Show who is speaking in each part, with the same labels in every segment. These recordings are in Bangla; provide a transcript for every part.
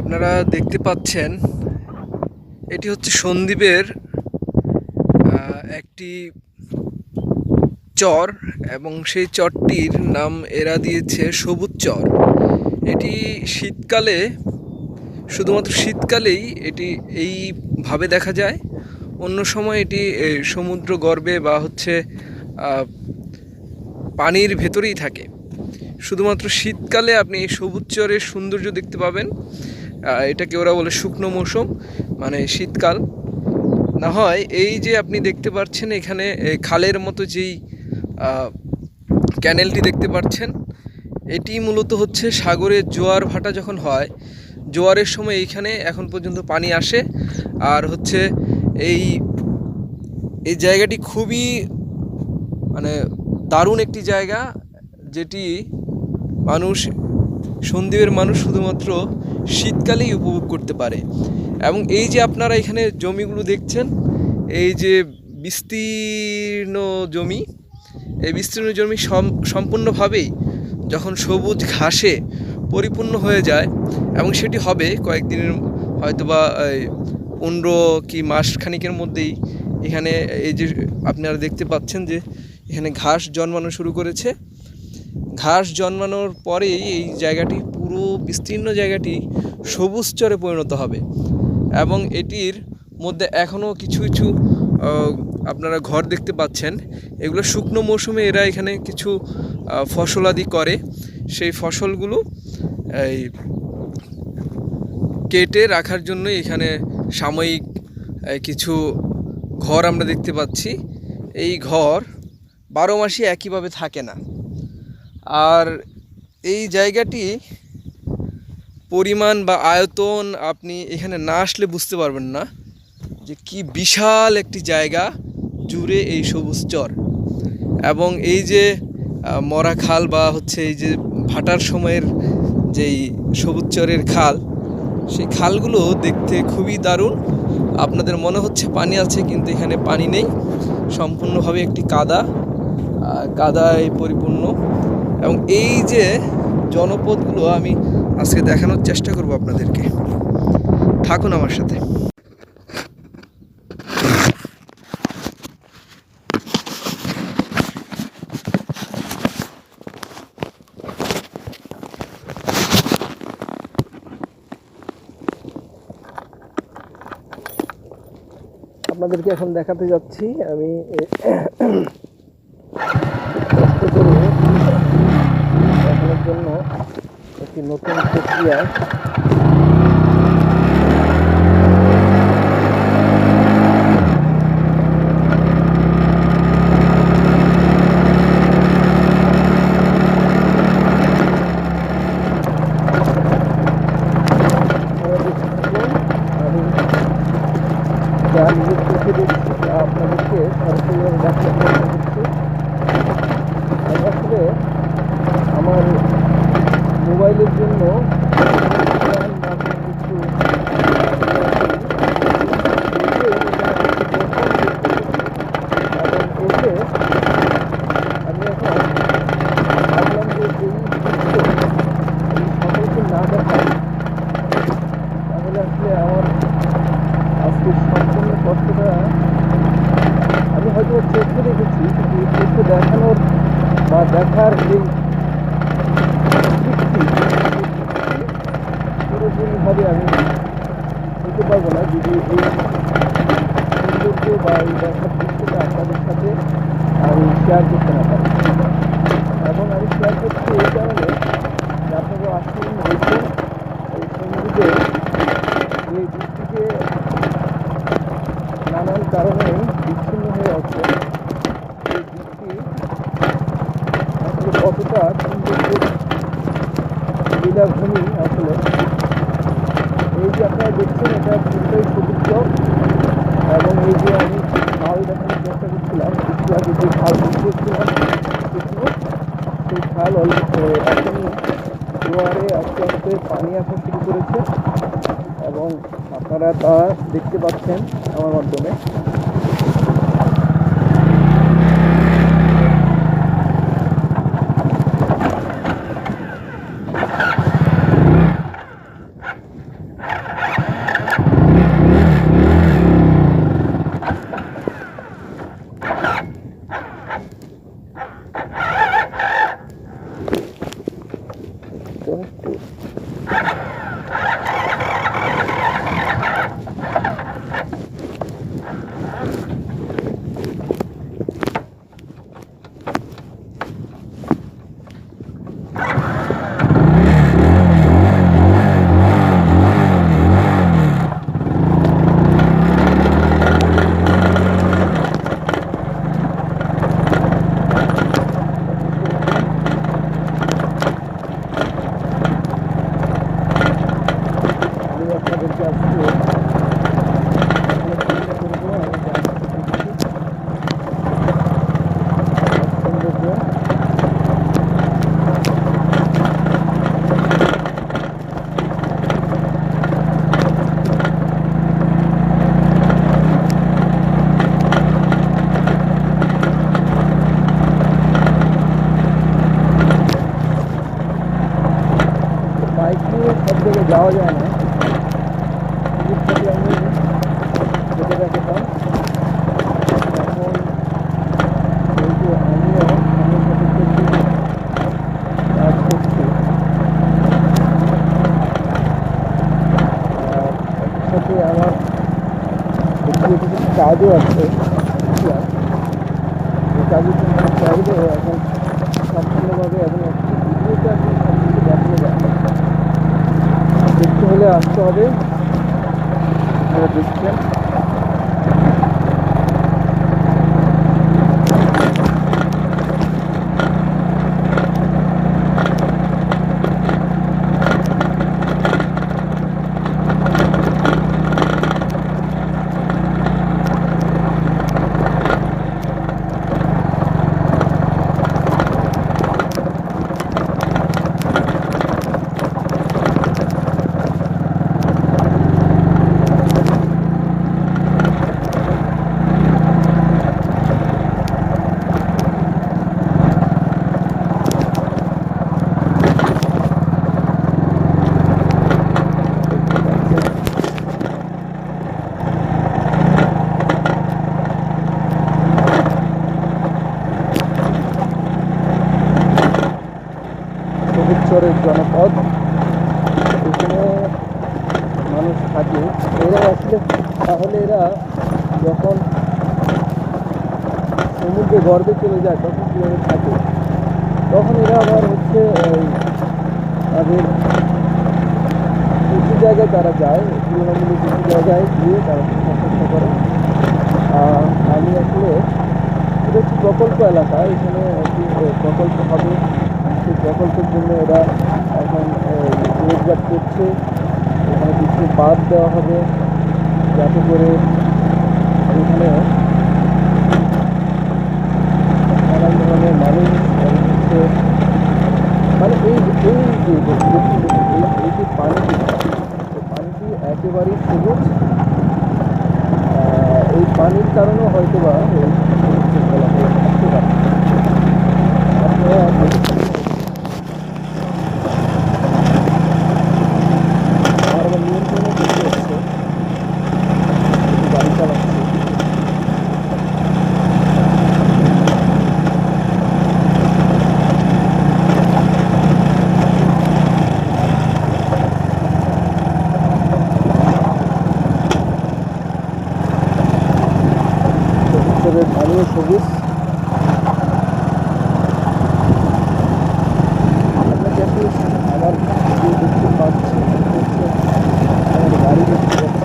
Speaker 1: আপনারা দেখতে পাচ্ছেন, এটি হচ্ছে সন্দ্বীপের একটি চর এবং সেই চরটির নাম এরা দিয়েছে সবুজ চর। এটি শীতকালে, শুধুমাত্র শীতকালেই এটি এইভাবে দেখা যায়। অন্য সময় এটি সমুদ্র গর্বে বা হচ্ছে পানির ভেতরেই থাকে। শুধুমাত্র শীতকালে আপনি এই সবুজ চরের সৌন্দর্য দেখতে পাবেন। এটাকে ওরা বলে শুকনো মৌসুম মানে শীতকাল। না হয় এই যে আপনি দেখতে পাচ্ছেন এখানে খালের মতো যেই ক্যানেলটি দেখতে পাচ্ছেন, এটি মূলত হচ্ছে সাগরের জোয়ার ভাটা যখন হয়, জোয়ারের সময় এইখানে এখন পর্যন্ত পানি আসে। আর হচ্ছে এই এই জায়গাটি খুবই মানে দারুণ একটি জায়গা, যেটি মানুষ সন্দ্বীপের মানুষ শুধুমাত্র শীতকালেই উপভোগ করতে পারে। এবং এই যে আপনারা এখানে জমিগুলো দেখছেন, এই যে বিস্তীর্ণ জমি, এই বিস্তীর্ণ জমি সম- সম্পূর্ণভাবেই যখন সবুজ ঘাসে পরিপূর্ণ হয়ে যায়, এবং সেটি হবে কয়েকদিনের হয়তোবা পনেরো কি মাস খানিকের মধ্যেই এখানে এই যে আপনারা দেখতে পাচ্ছেন যে এখানে ঘাস জন্মানো শুরু করেছে। ঘাস জন্মানোর পরেই এই জায়গাটি বিস্তীর্ণ জায়গাটি সবুজ চরে পরিণত হবে। এবং এটির মধ্যে এখনও কিছু কিছু আপনারা ঘর দেখতে পাচ্ছেন। এগুলো শুকনো মৌসুমে এরা এখানে কিছু ফসলাদি করে। সেই ফসলগুলো, এই, কেটে রাখার জন্য এখানে সাময়িক কিছু ঘর আমরা দেখতে পাচ্ছি। এই ঘর বারো মাসই একইভাবে থাকে না। আর এই জায়গাটি পরিমাণ বা আয়তন আপনি এখানে না আসলে বুঝতে পারবেন না যে কি বিশাল একটি জায়গা জুড়ে এই সবুজ চর। এবং এই যে মরা খাল বা হচ্ছে এই যে ভাটার সময়ের যেই সবুজ চরের খাল, সেই খালগুলো দেখতে খুবই দারুণ। আপনাদের মনে হচ্ছে পানি আছে কিন্তু এখানে পানি নেই। সম্পূর্ণভাবে একটি কাদা কাদায় পরিপূর্ণ। এবং এই যে জনপদগুলো আমি আজকে দেখানোর চেষ্টা করব আপনাদেরকে। থাকুন আমার সাথে। আপনাদেরকে এখন দেখাতে যাচ্ছি। আমি এ- কষ্ট করে দেখানোর জন্য একটি নতুন প্রক্রিয়া আপনারা দেখতে থাকুন। আমি যা নিজের চোখে দেখছি তা আপনাদেরকে সরাসরিভাবে দেখানোর চেষ্টা করছি আমি আসলে আমার মোবাইলের জন্য গান বা কোনো কিছু এবং এসে আমি এখন ভাবলাম যে এই দৃশ্য আমি সকলকে না দেখাই তাহলে আসলে আমার আজকে সম্পূর্ণ কষ্টটা আমি হয়তো চোখে দেখেছি কিন্তু চোখে দেখানোর বা দেখার এই তৃপ্তি পুরোপুরিভাবে আমি নিতে পারব না যদি এই সৌন্দর্য বা এই দেখার দৃশ্যটা আপনাদের সাথে আমি শেয়ার করতে না পারি এবং আমি শেয়ার করছি এই কারণে যে আপনারা আসুন দেখুন এই যে বৃষ্টিতে নানান কারণে বিচ্ছিন্ন হয়ে আছে, এই বৃষ্টি আসলে কতটা লীলাভূমি আসলে। এই যে আপনারা দেখছেন, এটা পুরোটাই সবুজ এবং এই যে আমি খাল দেখানোর চেষ্টা করছিলাম, একটু আগে যে খাল দেখিয়েছিলাম সেগুলো সেই খাল অল্প এখন জোয়ারে আস্তে আস্তে পানি আসা শুরু করেছে এবং আপনারা তা দেখতে পাচ্ছেন আমার মাধ্যমে
Speaker 2: বাইক নিয়ে সব জায়গায় যাওয়া যায় না টিকিট থাকলে আমি যেতে দেখাতাম এখন যেহেতু আমিও আমার সাথে কিছু কাজ করছি আর একসাথে আমার ব্যক্তিগত কিছু কাজও আছে। কাজের জন্য এখন সম্পূর্ণভাবে এবং ভিডিওতে আপনি সব দেখানো দেখতে হলে আসতে হবে। আপনারা দেখছেন চরের জনপদ এখানে মানুষ থাকে এরা আসলে তাহলে এরা যখন সমুদ্রে গর্বে চলে যায়, তখন কীভাবে থাকে? তখন এরা আবার হচ্ছে তাদের উঁচু জায়গায় তারা যায়, তুলনামূলক কিছু জায়গায় গিয়ে তারা থাকার করে। আমি আসলে এটা হচ্ছে প্রকল্প এলাকা, এখানে একটি প্রকল্প হবে। সেই প্রকল্পের জন্য এরা এখন রোজগার করছে। এখানে কিছু বাদ দেওয়া হবে। যাতে করে এখানে নানান ধরনের মানুষ মানে এই এই যে এই যে পানিটি পানিটি একেবারেই সবুজ। এই পানির কারণেও হয়তো বা এই আপনারা দেখুন। আমার আবার নিয়ন্ত্রণে বেশি হচ্ছে একটু গাড়ি চালাচ্ছি সবুজের পানিও সবুজ আপনাকে আসলে আমার যে দেখতে পাচ্ছি সেটা হচ্ছে আমার গাড়ি দেখতে পাচ্ছি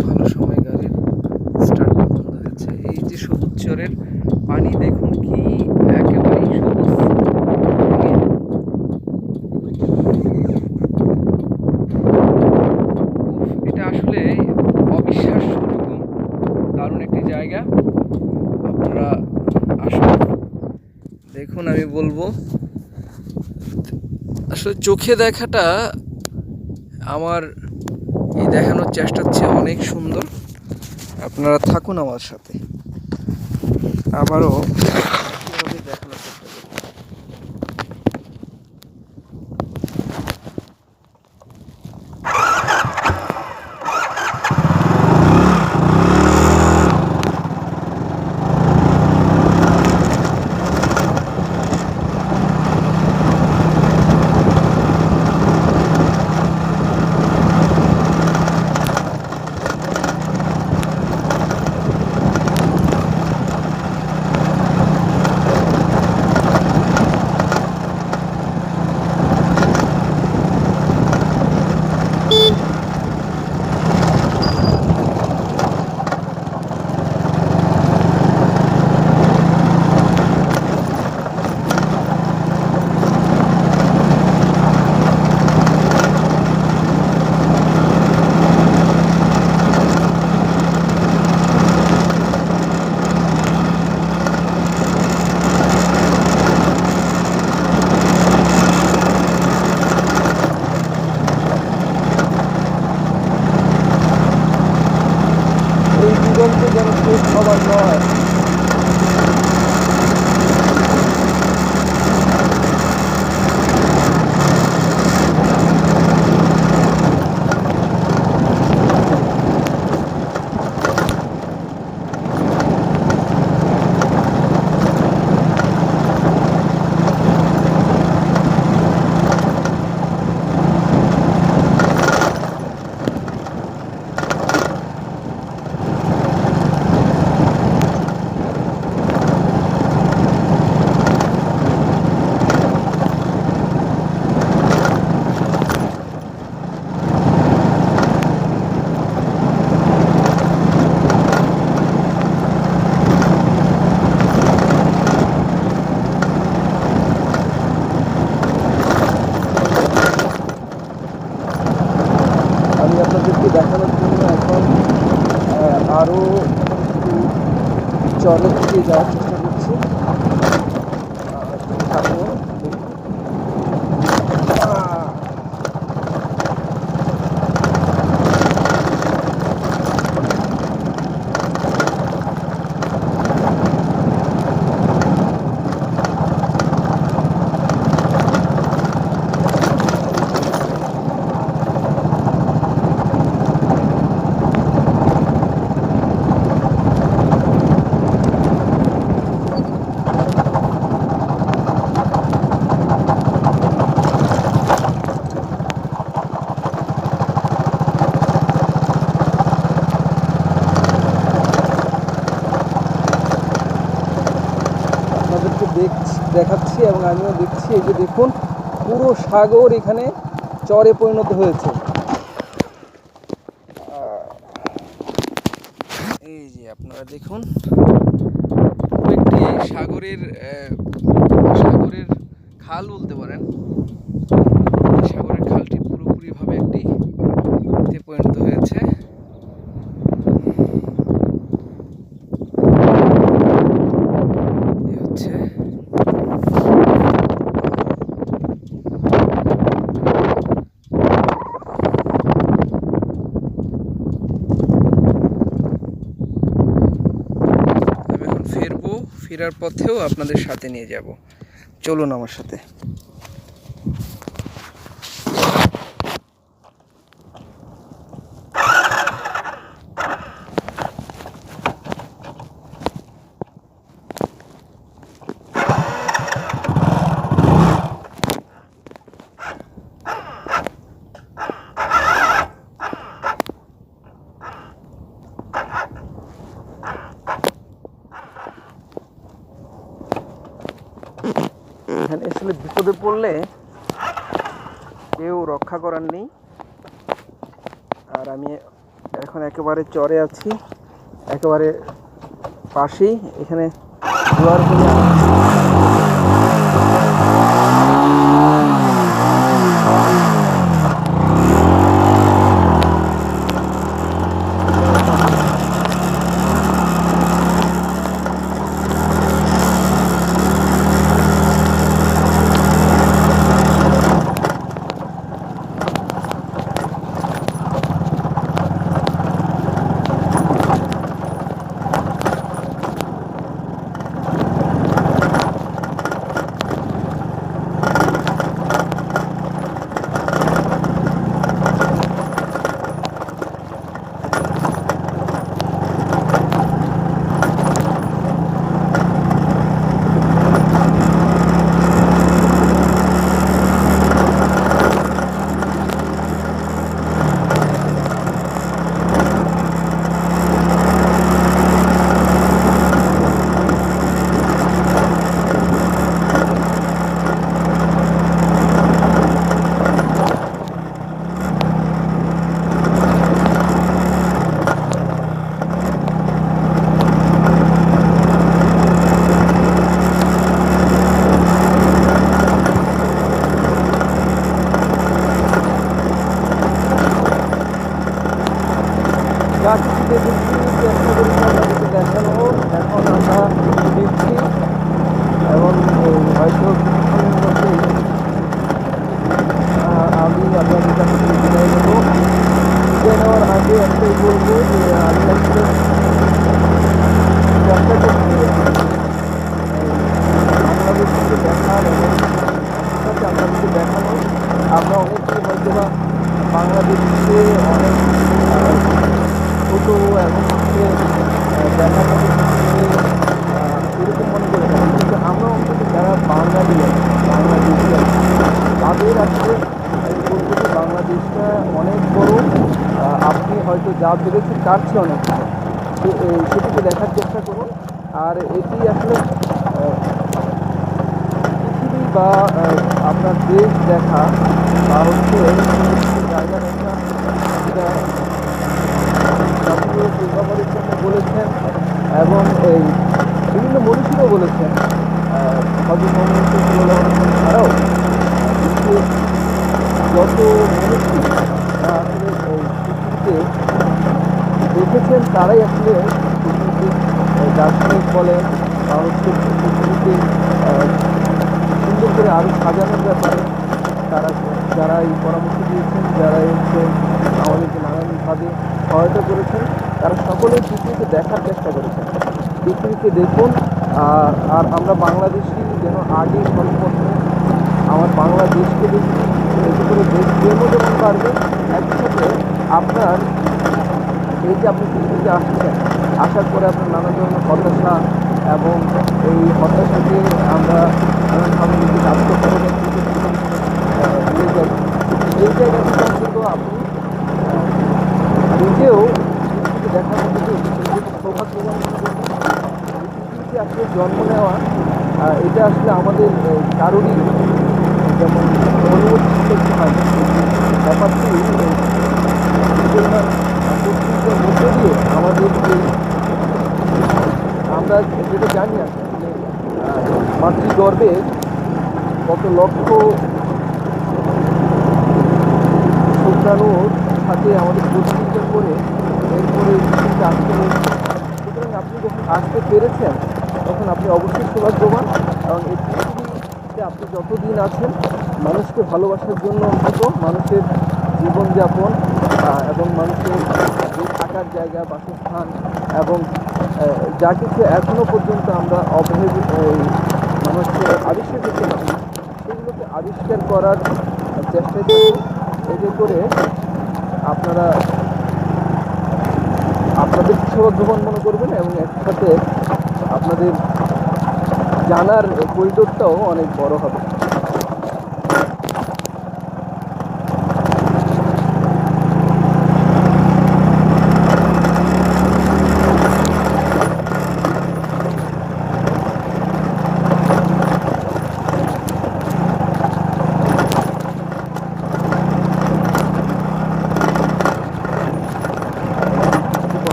Speaker 1: ভালো সময় গাড়ির স্টার্টটা বন্ধ হয়েছে এই যে সবুজ চরের পানি দেখুন কি একেবারেই সবুজ রঙের। উফ, এটা আসলে অবিশ্বাস্য রকম দারুণ একটি জায়গা আপনারা আসুন দেখুন আমি বলব। আসলে চোখে দেখাটা আমার এই দেখানোর চেষ্টা হচ্ছে অনেক সুন্দর। আপনারা থাকুন আমার সাথে। আবারও
Speaker 2: God. চরের দিকে যাওয়ার চেষ্টা করছি আহ, থাকুন, দেখুন। আহ, আপনাদেরকে দেখছি দেখাচ্ছি এবং আমিও দেখছি, এই যে দেখুন, পুরো সাগর এখানে চরে পরিণত হয়েছে।
Speaker 1: এই যে আপনারা দেখুন পুরো একটি সাগরের আহ, সাগরের খাল বলতে পারেন এই সাগরের খালটি পুরোপুরিভাবে একটি তে পরিণত হয়েছে এই হচ্ছে আমি এখন ফিরবো ফেরার পথেও আপনাদের সাথে নিয়ে যাব। চলুন আমার সাথে
Speaker 2: এখানে আসলে বিপদে পড়লে কেউ রক্ষা করার নেই। আর আমি এখন একেবারে চরে আছি, একেবারে পাশেই। এখানে জোয়ার তার অনেক সেটিকে দেখার চেষ্টা করুন। আর এটি আসলে পৃথিবী বা আপনার দেশ দেখা বা হচ্ছে জন্য বলেছেন এবং এই বিভিন্ন মনীষীরাও বলেছেন ছাড়াও বিশ্বের যত মনীষী আসলে পৃথিবীতে দেখেছেন তারাই আসলে দার্শনিক বলেন বা হচ্ছে সুন্দর করে আরও সাজানোর ব্যাপারে তারা, যারা এই পরামর্শ দিয়েছেন, যারা হচ্ছে আমাদেরকে নানানভাবে সহায়তা করেছেন, তারা সকলেই পৃথিবীকে দেখার চেষ্টা করেছেন। পৃথিবীকে দেখুন, আর আমরা বাংলাদেশি যেন আগে সর্বপ্রথম আমার বাংলাদেশকে দেখি এতে করে দেশ প্রেমও যেমন বাড়বে একই সাথে আপনার এই যে আপনি পৃথিবীতে আসছেন, আসার পরে আপনার নানা ধরনের হতাশা এবং এই হতাশাকে আমরা নানানভাবে নিজেকে আত্মপ্রকাশ ভুলে যাই এই জায়গা থেকে অন্তত আপনি নিজেও দিয়ে নিজেকে সৌভাগ্যবান মনে পৃথিবীতে আসলে জন্ম নেওয়া এটা আসলে আমাদের কারোরই যেমন অনুমতি হয়। ব্যাপারটি মধ্যে দিয়ে আমাদের আমরা যেটা জানি আসলে মাতৃগর্ভে কত লক্ষ শুক্রাণুর সাথে আমাদের প্রতিযোগিতা করে এরপরে আসতে সুতরাং আপনি যখন আসতে পেরেছেন তখন আপনি অবশ্যই সৌভাগ্যবান এবং এই পৃথিবীতে আপনি যতদিন আছেন মানুষকে ভালোবাসার জন্য অন্তত মানুষের জীবনযাপন এবং মানুষের থাকার জায়গা, বাসস্থান এবং যা কিছু এখনও পর্যন্ত আমরা অবহেল মানুষকে আবিষ্কার করতে পারি সেগুলোকে আবিষ্কার করার চেষ্টায় থাকি। এতে করে আপনারা, আপনাদের সৌভাগ্যবান মনে করবেন এবং একসাথে আপনাদের জানার করিডোরটাও অনেক বড় হবে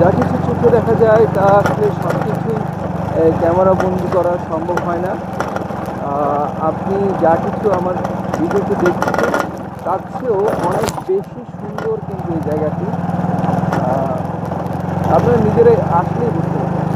Speaker 2: যা কিছু চোখে দেখা যায়, তা আসলে সব কিছুই ক্যামেরা বন্দি করা সম্ভব হয় না। আপনি যা কিছু আমার ভিডিওতে দেখছেন, তার চেয়েও অনেক বেশি সুন্দর কিন্তু এই জায়গাটি। আপনারা নিজেরাই আসলেই বুঝতে পারবেন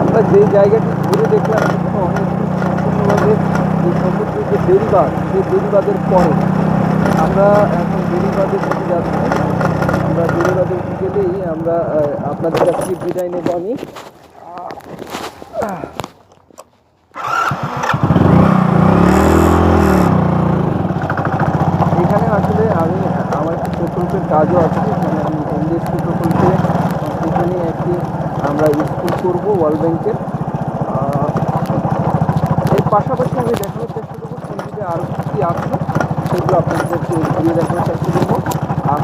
Speaker 2: আমরা যে জায়গাটি ঘুরে দেখলাম সম্পূর্ণভাবে যে সমুদ্রের যে বেরিবাদ সেই বেরিবাদের পরে। আমরা এখন বেরিবাদের দিকে যাচ্ছি। আমরা বেরিবাদের দিকে আমরা আপনাদের কাছ থেকে বিদায় নেব আমি। এখানে আসলে আমি আমার একটি প্রকল্পের কাজও আছে। এখানে আমি এনডিএসপি প্রকল্পে এখানে একটি আমরা স্কুল করব ওয়ার্ল্ড ব্যাংকের। পাশাপাশি আমি দেখানোর চেষ্টা করব সঙ্গীতে আরও কী আছে, সেগুলো আপনাদেরকে দেখানোর চেষ্টা করব। আর